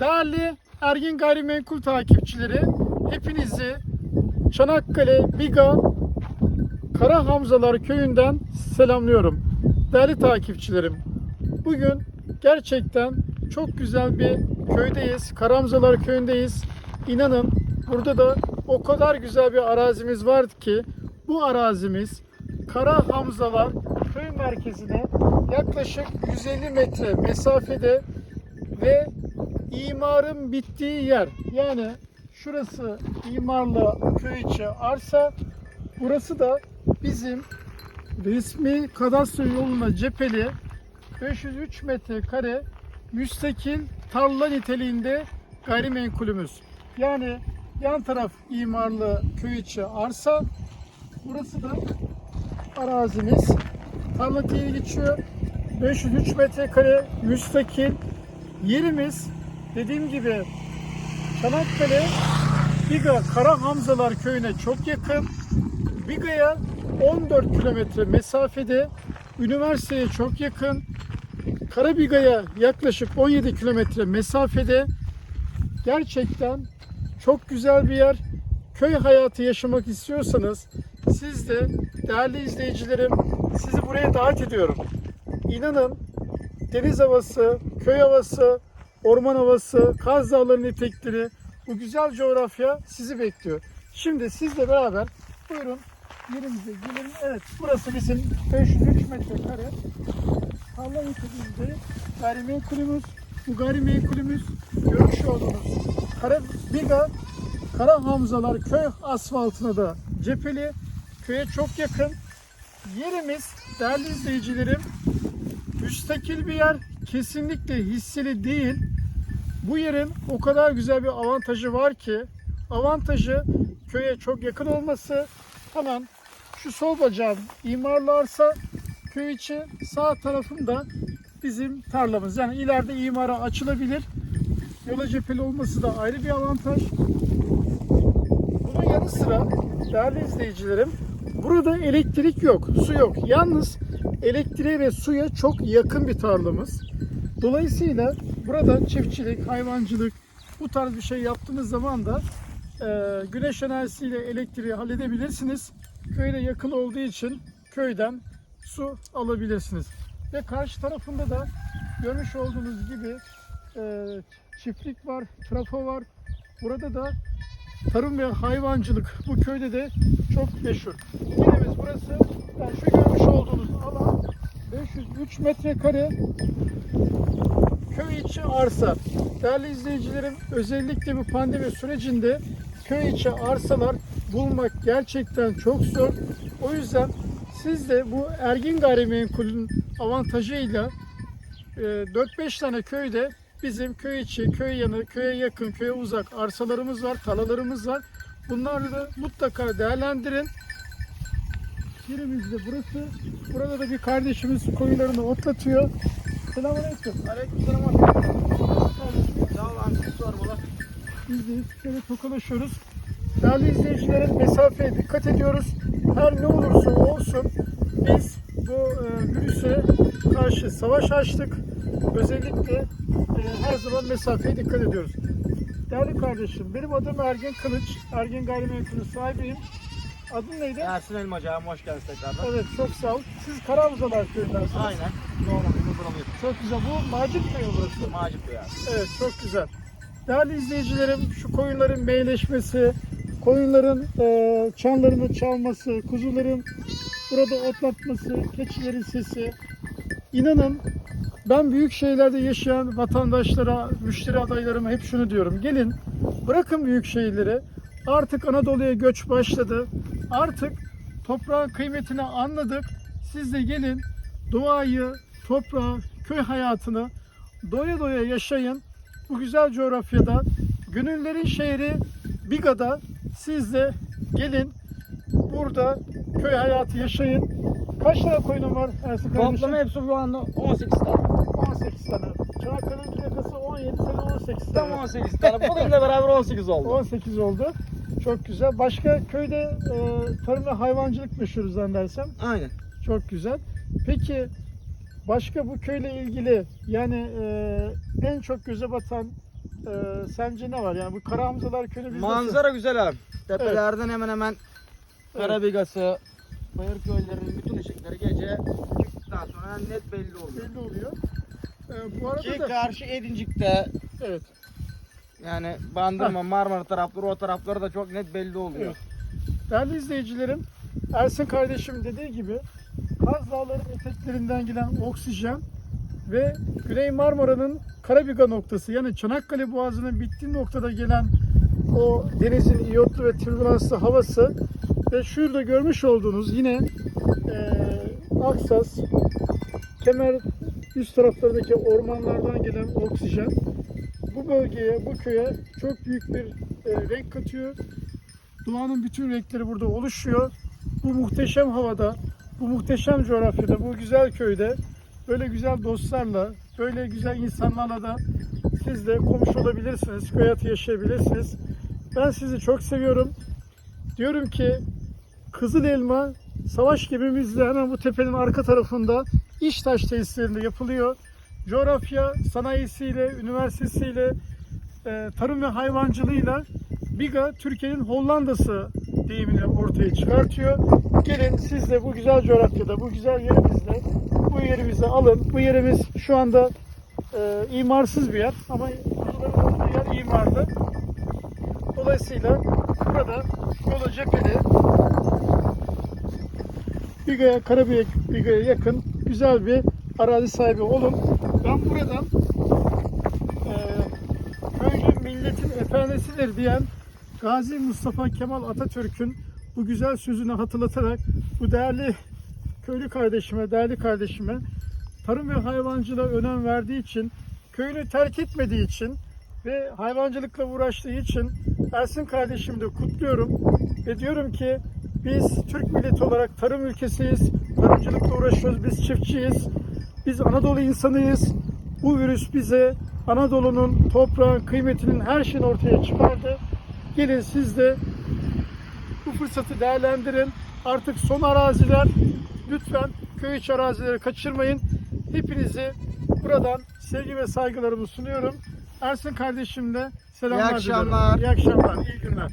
Değerli Ergin Gayrimenkul takipçileri, hepinizi Çanakkale Biga Kara Hamzalar köyünden selamlıyorum. Değerli takipçilerim, bugün gerçekten çok güzel bir köydeyiz. Karamzalar köyündeyiz. İnanın burada da o kadar güzel bir arazimiz var ki bu arazimiz Kara Hamzalar köy merkezine yaklaşık 150 metre mesafede ve imarın bittiği yer. Yani şurası imarlı köy içi arsa. Burası da bizim resmi kadastro yoluna cepheli 503 metrekare müstakil tarla niteliğinde gayrimenkulümüz. Yani yan taraf imarlı köy içi arsa. Burası da arazimiz. Tarla diye geçiyor. 503 metrekare müstakil yerimiz dediğim gibi Çanakkale Biga Kara Hamzalar köyüne çok yakın. Biga'ya 14 kilometre mesafede, üniversiteye çok yakın. Karabiga'ya yaklaşık 17 kilometre mesafede. Gerçekten çok güzel bir yer. Köy hayatı yaşamak istiyorsanız siz de değerli izleyicilerim sizi buraya davet ediyorum. İnanın deniz havası, köy havası, orman havası, Kaz Dağları'nın etekleri, bu güzel coğrafya sizi bekliyor. Şimdi sizle beraber buyurun yerimize girelim. Evet burası bizim 503 metrekare tarla niteliğinde gayrimenkulümüz. Bu gayrimenkulümüz görmüş olduğunuz Kara Biga Kara Hamzalar köy asfaltına da cepheli. Köye çok yakın. Yerimiz değerli izleyicilerim müstakil bir yer. Kesinlikle hisseli değil. Bu yerin o kadar güzel bir avantajı var ki avantajı köye çok yakın olması. Hemen şu sol bacağım imarlarsa köy içi sağ tarafında bizim tarlamız. Yani ileride imara açılabilir. Yola cepheli olması da ayrı bir avantaj. Bunun yanı sıra değerli izleyicilerim burada elektrik yok, su yok. Yalnız elektriğe ve suya çok yakın bir tarlamız. Dolayısıyla burada çiftçilik, hayvancılık bu tarz bir şey yaptığınız zaman da e, güneş enerjisiyle elektriği halledebilirsiniz. Köyde yakın olduğu için köyden su alabilirsiniz. Ve karşı tarafında da görmüş olduğunuz gibi e, çiftlik var, trafo var. Burada da tarım ve hayvancılık bu köyde de çok meşhur. Yerimiz burası. Yani şu görmüş olduğunuz alan 503 metrekare köy içi arsa. Değerli izleyicilerim özellikle bu pandemi sürecinde köy içi arsalar bulmak gerçekten çok zor. O yüzden siz de bu Ergin Gayrimenkul'ün avantajıyla e, 4-5 tane köyde bizim köy içi, köy yanı, köye yakın, köye uzak arsalarımız var, talalarımız var. Bunları da mutlaka değerlendirin. Yerimiz de burası. Burada da bir kardeşimiz koyunlarını otlatıyor. Selamünaleyküm. Aleykümselam abi siz sormalar. Biz de şöyle tokalaşıyoruz. Değerli izleyicilerin mesafeye dikkat ediyoruz. Her ne olursa olsun biz bu e, virüse karşı savaş açtık. Özellikle e, her zaman mesafeye dikkat ediyoruz. Değerli kardeşim, benim adım Ergin Kılıç. Ergin Gayrimenkul'ün sahibiyim. Adın neydi? Ersin Elmacı hoş geldiniz tekrardan. Evet, çok sağ ol. Siz Karamzalar köyündensiniz. Aynen. Normal bir buralıyız. Çok güzel. Bu Macit köyü burası. Bey abi. Evet çok güzel. Değerli izleyicilerim şu koyunların meyleşmesi, koyunların e, çanlarını çalması, kuzuların burada otlatması, keçilerin sesi. İnanın ben büyük şehirlerde yaşayan vatandaşlara, müşteri adaylarıma hep şunu diyorum. Gelin bırakın büyük şehirleri. Artık Anadolu'ya göç başladı. Artık toprağın kıymetini anladık. Siz de gelin doğayı, toprağı, köy hayatını doya doya yaşayın. Bu güzel coğrafyada gönüllerin şehri Biga'da siz de gelin burada köy hayatı yaşayın. Kaç tane koyunun var Ersin kardeşim? Toplam hepsi şu anda 18 tane. 18 tane. Çanakkale'nin plakası 17 sene 18 Tam tane. 18 tane. Bugünle beraber 18 oldu. 18 oldu. Çok güzel. Başka köyde e, tarım ve hayvancılık meşhur zannedersem. Aynen. Çok güzel. Peki başka bu köyle ilgili yani e, en çok göze batan e, sence ne var? Yani bu Kara Hamzalar Köyü'nü biz Manzara güzel abi. Tepelerden hemen hemen Karabigası, Bayır köylerinin bütün ışıkları gece çıktıktan sonra net belli oluyor. belli oluyor. E, bu arada Ki da karşı Edincik'te evet. yani Bandırma, Marmara tarafları o tarafları da çok net belli oluyor. Evet. Değerli izleyicilerim, Ersin kardeşim dediği gibi Kaz Dağları eteklerinden gelen oksijen ve Güney Marmara'nın Karabiga noktası yani Çanakkale Boğazı'nın bittiği noktada gelen o denizin iyotlu ve türbülanslı havası ve şurada görmüş olduğunuz yine eee Aksas, Kemer üst taraflarındaki ormanlardan gelen oksijen bu bölgeye, bu köye çok büyük bir e, renk katıyor. Doğanın bütün renkleri burada oluşuyor. Bu muhteşem havada, bu muhteşem coğrafyada, bu güzel köyde böyle güzel dostlarla, böyle güzel insanlarla da siz de komşu olabilirsiniz, köy hayatı yaşayabilirsiniz. Ben sizi çok seviyorum. Diyorum ki Kızıl Elma savaş gemimizle hemen bu tepenin arka tarafında İştaş tesislerinde yapılıyor. Coğrafya sanayisiyle, üniversitesiyle, e, tarım ve hayvancılığıyla Biga Türkiye'nin Hollanda'sı deyimini ortaya çıkartıyor. Gelin siz de bu güzel coğrafyada, bu güzel yerimizde, bu yerimizi alın. Bu yerimiz şu anda e, imarsız bir yer ama olduğu yer imarlı. Dolayısıyla burada yola cepheli Biga'ya, Karabük Biga'ya yakın güzel bir arazi sahibi olun. Ben buradan eee köylü milletin efendisidir diyen Gazi Mustafa Kemal Atatürk'ün bu güzel sözünü hatırlatarak bu değerli köylü kardeşime, değerli kardeşime tarım ve hayvancılığa önem verdiği için, köyünü terk etmediği için ve hayvancılıkla uğraştığı için Ersin kardeşimi de kutluyorum ve diyorum ki biz Türk milleti olarak tarım ülkesiyiz, tarımcılıkla uğraşıyoruz, biz çiftçiyiz, biz Anadolu insanıyız. Bu virüs bize Anadolu'nun toprağın kıymetinin her şeyini ortaya çıkardı. Gelin siz de fırsatı değerlendirin. Artık son araziler lütfen köy içi arazileri kaçırmayın. Hepinizi buradan sevgi ve saygılarımı sunuyorum. Ersin kardeşim de selamlar İyi akşamlar. İyi akşamlar, iyi günler.